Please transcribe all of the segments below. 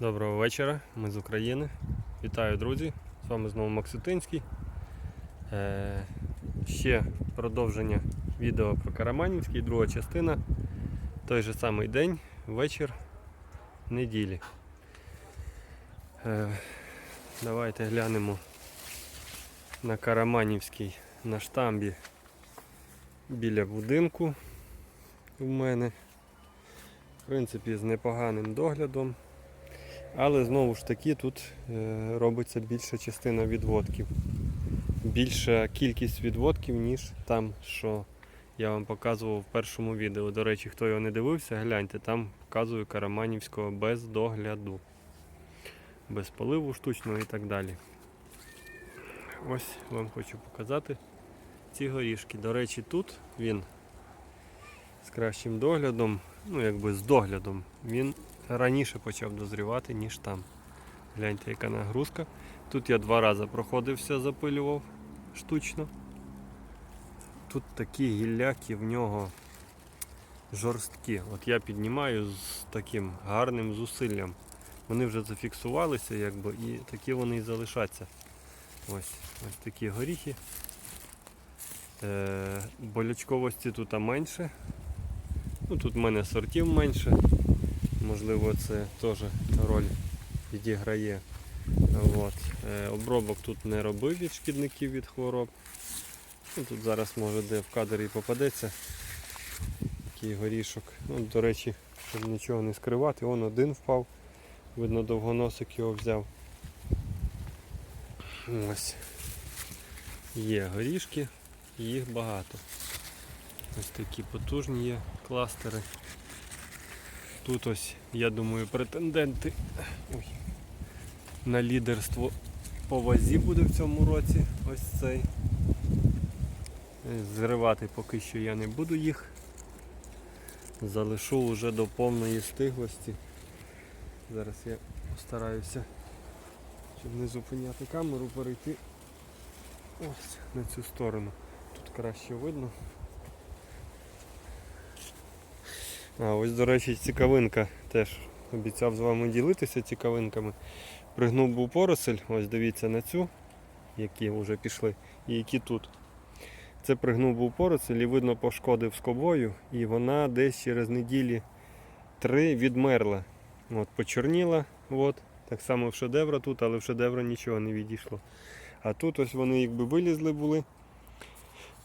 Доброго вечора, ми з України. Вітаю, друзі! З вами знову Максутинський. Е, ще продовження відео про Караманівський, друга частина. Той же самий день, вечір неділі. Е, давайте глянемо на Караманівський на штамбі біля будинку у мене. В принципі, з непоганим доглядом. Але знову ж таки тут е, робиться більша частина відводків. Більша кількість відводків, ніж там, що я вам показував в першому відео. До речі, хто його не дивився, гляньте, там показую Караманівського без догляду. Без поливу штучного і так далі. Ось вам хочу показати ці горішки. До речі, тут він з кращим доглядом, ну якби з доглядом, він раніше почав дозрівати, ніж там. Гляньте, яка нагрузка. Тут я два рази проходився, запилював штучно. Тут такі гілляки в нього жорсткі. От я піднімаю з таким гарним зусиллям. Вони вже зафіксувалися, якби, і такі вони і залишаться. Ось, ось такі горіхи. Е, болячковості тут менше. Ну, тут в мене сортів менше. Можливо, це теж роль відіграє. От. Е, обробок тут не робив від шкідників від хвороб. Ну, тут зараз може де в кадрі і попадеться такий горішок. Ну, до речі, щоб нічого не скривати, он один впав. Видно, довгоносик його взяв. Ось. Є горішки, їх багато. Ось такі потужні є кластери. Тут ось, я думаю, претенденти на лідерство по вазі буде в цьому році. Ось цей. Зривати поки що я не буду їх. Залишу вже до повної стиглості. Зараз я постараюся, щоб не зупиняти камеру, перейти ось на цю сторону. Тут краще видно. А ось, до речі, цікавинка теж обіцяв з вами ділитися цікавинками. Пригнув був поросель, ось дивіться на цю, які вже пішли, і які тут. Це пригнув був поросель і видно пошкодив скобою, і вона десь через неділі три відмерла. От, почорніла, от, так само в шедевра тут, але в шедевра нічого не відійшло. А тут ось вони якби вилізли були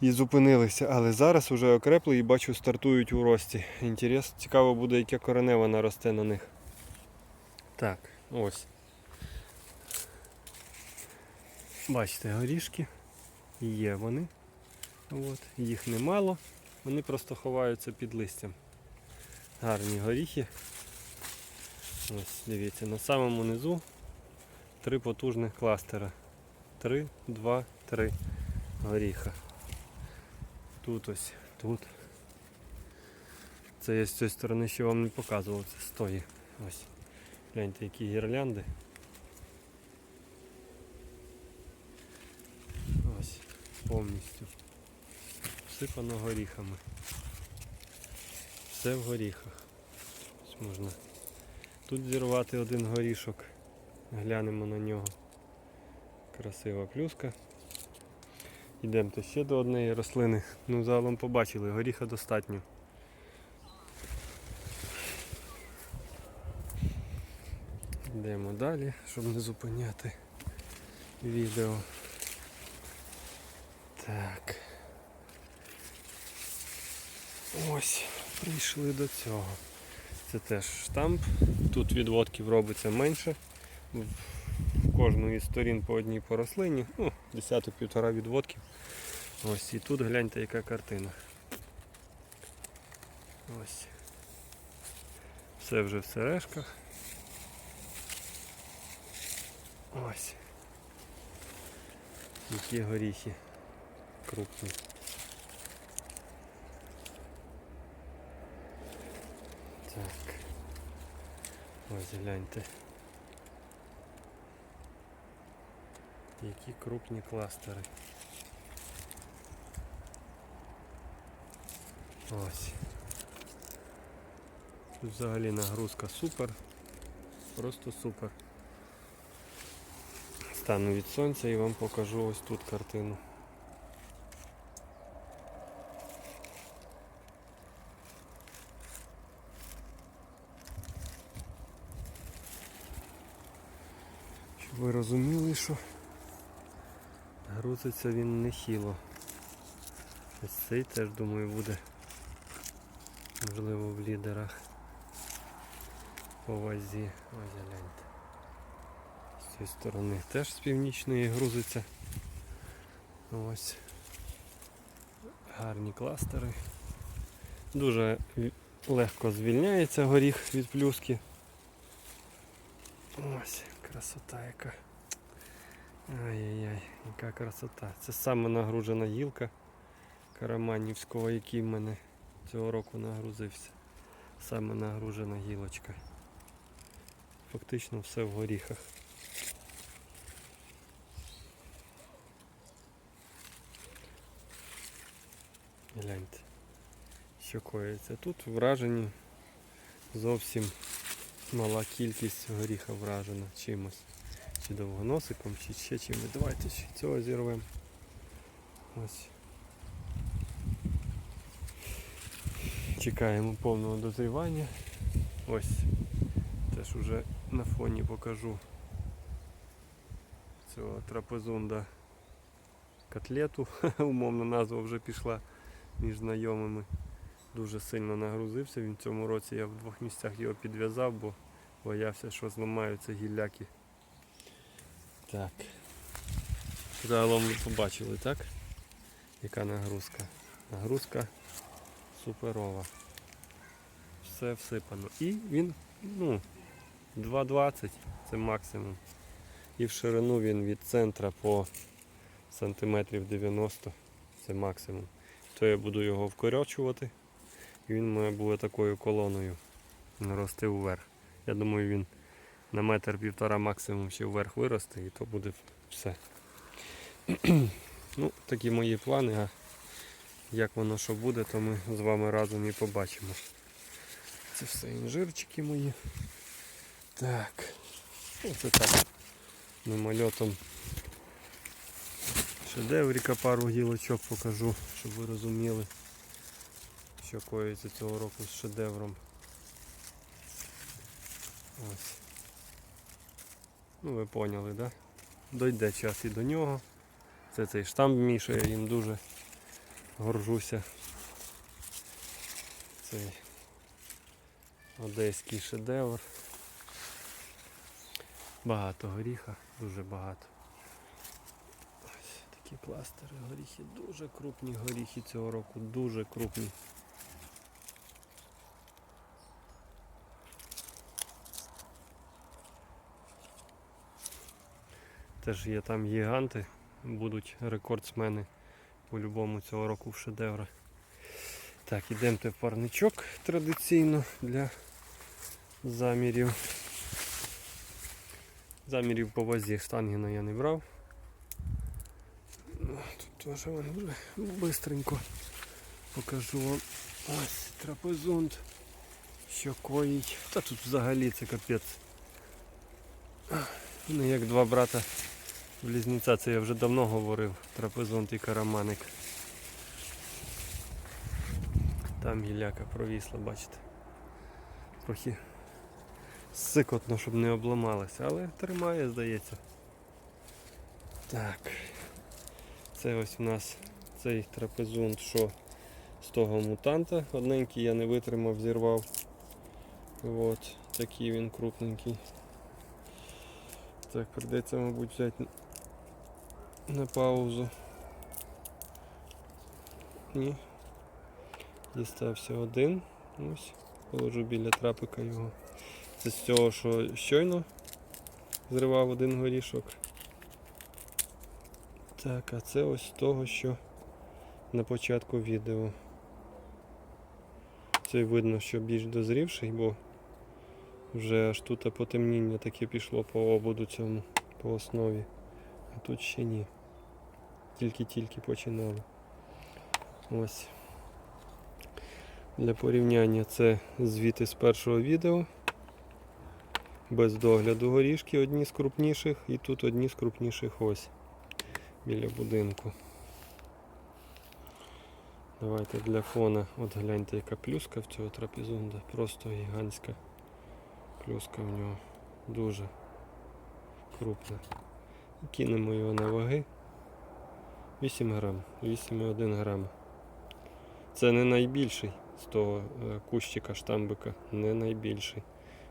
і зупинилися, але зараз вже окрепли і бачу стартують у рості. Інтерес, цікаво буде, яке коренева наросте на них. Так, ось. Бачите, горішки. Є вони. От. Їх немало. Вони просто ховаються під листям. Гарні горіхи. Ось, дивіться, на самому низу три потужних кластера. Три, два, три горіха. Тут ось, тут. Це я з цієї сторони ще вам не показував, це стої. Ось. Гляньте, які гірлянди. Ось, повністю. Всипано горіхами. Все в горіхах. Ось можна тут зірвати один горішок. Глянемо на нього. Красива плюска. Йдемо ще до однієї рослини. Ну, загалом побачили, горіха достатньо. Йдемо далі, щоб не зупиняти відео. Так. Ось, прийшли до цього. Це теж штамп. Тут відводків робиться менше. В кожну із сторін по одній по рослині. Ну, десяток-півтора відводків. Ось і тут гляньте яка картина. Ось. Все вже в сережках. Ось. Які горіхи крупні. Так. Ось гляньте. Які крупні кластери. Ось. Взагалі нагрузка супер. Просто супер. Стану від сонця і вам покажу ось тут картину. Ви розуміли, що грузиться він нехило. Ось цей теж, думаю, буде можливо в лідерах по вазі. Ось гляньте. З цієї сторони теж з північної грузиться. Ось. Гарні кластери. Дуже легко звільняється горіх від плюски. Ось, красота яка. Ай-яй-яй, яка красота. Це саме нагружена гілка Караманівського, який в мене цього року нагрузився. Саме нагружена гілочка. Фактично все в горіхах. Гляньте, що коїться. Тут вражені зовсім мала кількість горіха вражена чимось. Чи довгоносиком, чи ще чимось. Давайте ще цього зірвемо. Чекаємо повного дозрівання. Ось. Теж уже на фоні покажу цього трапезунда котлету. Умовна назва вже пішла між знайомими. Дуже сильно нагрузився. Він в цьому році я в двох місцях його підв'язав, бо боявся, що зламаються гілляки. Так. Загалом ви побачили, так? Яка нагрузка? Нагрузка суперова. Все всипано. І він, ну, 2,20 це максимум. І в ширину він від центра по сантиметрів 90 це максимум. То я буду його вкорочувати. І він має буде такою колоною рости вверх. Я думаю, він на метр півтора максимум ще вверх виросте і то буде все. ну, такі мої плани, а як воно що буде, то ми з вами разом і побачимо. Це все інжирчики мої. Так. Оце так. Мимольотом шедевріка пару гілочок покажу, щоб ви розуміли, що коїться цього року з шедевром. Ось. Ну ви поняли, да? Дойде час і до нього. Це цей штамп я їм дуже горжуся. Цей одеський шедевр. Багато горіха, дуже багато. Ось такі кластери горіхи, дуже крупні горіхи цього року, дуже крупні. Теж є там гіганти, будуть рекордсмени по-любому цього року в шедеврах. Так, ідемте в парничок традиційно для замірів. Замірів по вазі штангена я не брав. Ну, Тут теж вони вже бистренько покажу вам. Ось трапезунд, що коїть. Та тут взагалі це капець. Вони як два брата близнеця, це я вже давно говорив. Трапезунд і караманик. Там гіляка провісла, бачите. Трохи сикотно, щоб не обламалася, але тримає, здається. Так. Це ось у нас цей трапезунд, що з того мутанта. Одненький я не витримав, зірвав. От, такий він крупненький. Так, прийдеться, мабуть, взяти на паузу. Ні. Дістався один. Ось, положу біля трапика його. Це з цього, що щойно зривав один горішок. Так, а це ось з того, що на початку відео. Це видно, що більш дозрівший, бо вже аж тут потемніння таке пішло по ободу цьому, по основі. А тут ще ні. Тільки-тільки починали. Ось. Для порівняння це звіти з першого відео. без догляду горішки, одні з крупніших, і тут одні з крупніших ось біля будинку. Давайте для фона, от гляньте, яка плюска в цього трапезунда. Просто гігантська плюска в нього. Дуже крупна. Кинемо його на ваги. 8 грам, 8,1 грам. Це не найбільший з того е, кущика штамбика, не найбільший.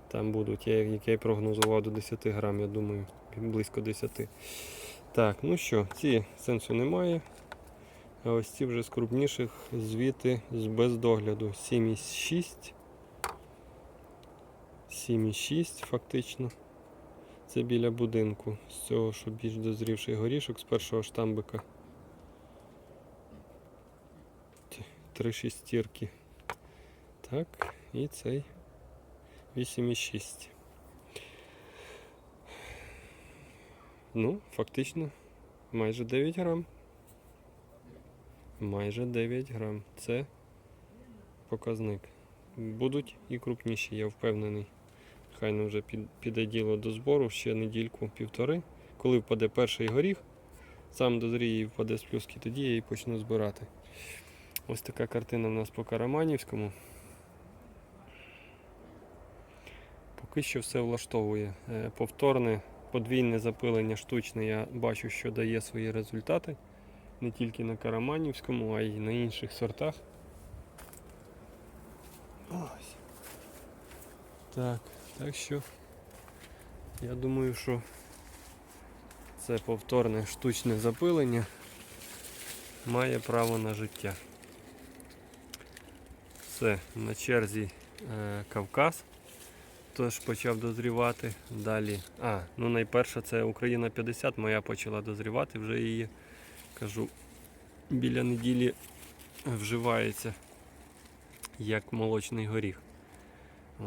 Там будуть, я, як я прогнозував, до 10 грам, я думаю, близько 10. Так, ну що, ці сенсу немає. А ось ці вже з крупніших звіти з без догляду. 7,6. 7,6 фактично. Це біля будинку. З цього, що більш дозрівший горішок з першого штамбика. Три шістірки. Так, і цей 8,6. Ну, фактично, майже 9 грам. Майже 9 грам. Це показник. Будуть і крупніші, я впевнений. Хай нам вже піде діло до збору ще недільку-півтори. Коли впаде перший горіх, сам дозріє і впаде з плюски, тоді я її почну збирати. Ось така картина в нас по Караманівському. Поки що все влаштовує. Е, Повторне подвійне запилення штучне я бачу, що дає свої результати. Не тільки на Караманівському, а й на інших сортах. Ось. Так, так що я думаю, що це повторне штучне запилення має право на життя. Все, на черзі е, Кавказ. Теж почав дозрівати. Далі. А, ну найперше це Україна 50, моя почала дозрівати, вже її кажу біля неділі вживається як молочний горіх.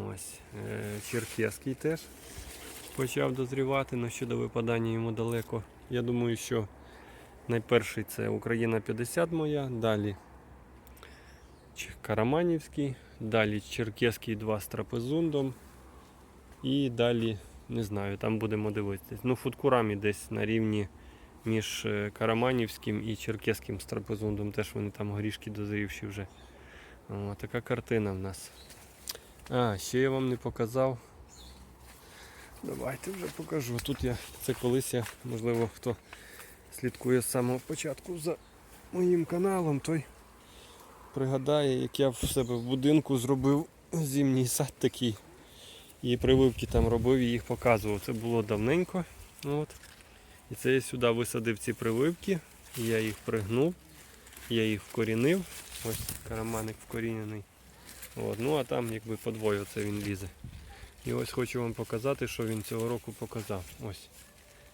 Ось. Е, Черкеський теж почав дозрівати, але щодо випадання йому далеко. Я думаю, що найперший це Україна 50 моя, далі Караманівський, далі Черкеський 2 з трапезундом. І далі, не знаю, там будемо дивитися. Ну, фудкурамі десь на рівні між е, Караманівським і Черкеським з трапезундом. Теж вони там горішки дозрівші вже. О, така картина в нас. А, ще я вам не показав. Давайте вже покажу. Тут я, це колись я, можливо, хто слідкує з самого початку за моїм каналом, той пригадає, як я в себе в будинку зробив зимній сад такий. І прививки там робив і їх показував. Це було давненько. От. І це я сюди висадив ці прививки, я їх пригнув, я їх вкорінив. Ось караманик вкорінений. От. Ну а там якби подвою це він лізе. І ось хочу вам показати, що він цього року показав. Ось.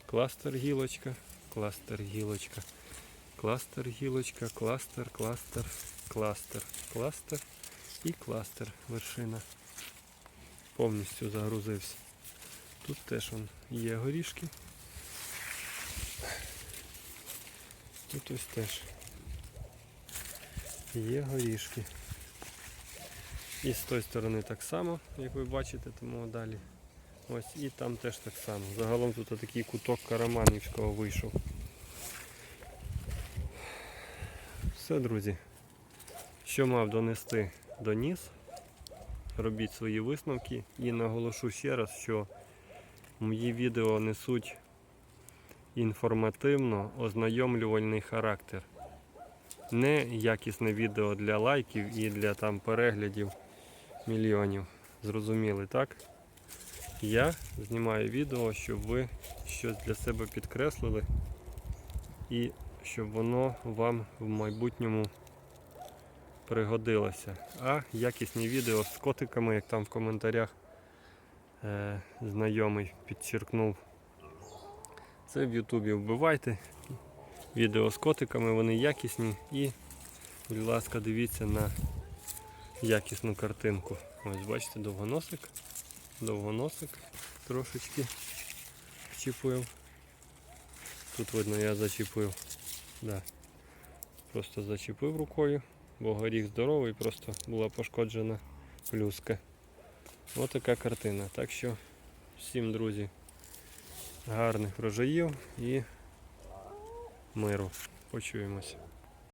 Кластер гілочка, кластер гілочка, кластер гілочка, кластер, кластер, кластер, кластер і кластер вершина. Повністю загрузився. Тут теж он є горішки. Тут ось теж є горішки. І з тої сторони так само, як ви бачите, тому далі. Ось і там теж так само. Загалом тут такий куток Караманівського вийшов. Все, друзі. Що мав донести доніс. Робіть свої висновки і наголошу ще раз, що мої відео несуть інформативно ознайомлювальний характер. Не якісне відео для лайків і для там переглядів мільйонів. Зрозуміли, так? Я знімаю відео, щоб ви щось для себе підкреслили і щоб воно вам в майбутньому пригодилося. А якісні відео з котиками, як там в коментарях е, знайомий підчеркнув. Це в Ютубі вбивайте. Відео з котиками, вони якісні і, будь ласка, дивіться на якісну картинку. Ось бачите, довгоносик. Довгоносик трошечки вчепив. Тут видно я зачепив. Да. Просто зачепив рукою, бо горіх здоровий, просто була пошкоджена плюска. Ось така картина. Так що всім, друзі, гарних врожаїв і миру. Почуємося.